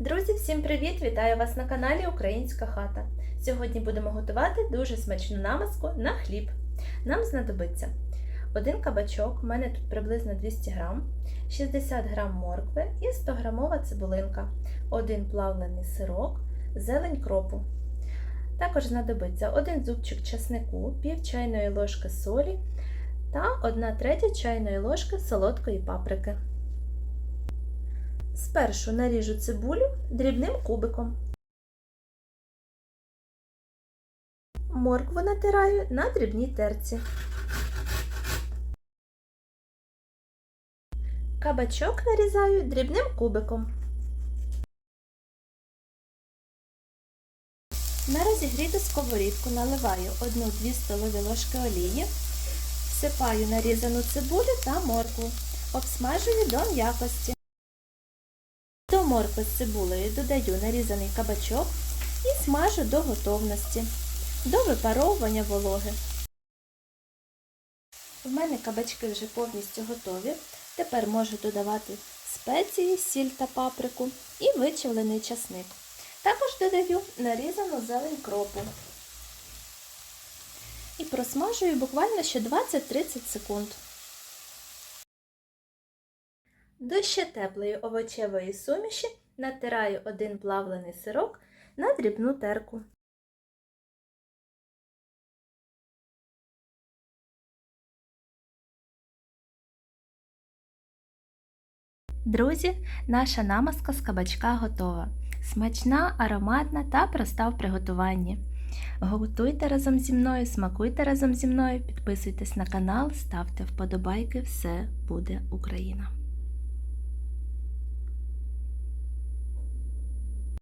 Друзі, всім привіт! Вітаю вас на каналі Українська хата. Сьогодні будемо готувати дуже смачну намазку на хліб. Нам знадобиться один кабачок, у мене тут приблизно 200 грам, 60 грам моркви і 100 грамова цибулинка, один плавлений сирок, зелень кропу. Також знадобиться один зубчик часнику, пів чайної ложки солі та 1 третя чайної ложки солодкої паприки. Спершу наріжу цибулю дрібним кубиком. Моркву натираю на дрібній терці. Кабачок нарізаю дрібним кубиком. На розігріту сковорідку наливаю 1-2 столові ложки олії, всипаю нарізану цибулю та моркву, обсмажую до м'якості. До моркви з цибулею додаю нарізаний кабачок і смажу до готовності, до випаровування вологи. В мене кабачки вже повністю готові. Тепер можу додавати спеції, сіль та паприку і вичавлений часник. Також додаю нарізану зелень кропу. І просмажую буквально ще 20-30 секунд. До ще теплої овочевої суміші натираю один плавлений сирок на дрібну терку. Друзі, наша намазка з кабачка готова. Смачна, ароматна та проста в приготуванні. Готуйте разом зі мною, смакуйте разом зі мною, підписуйтесь на канал, ставте вподобайки, все буде Україна!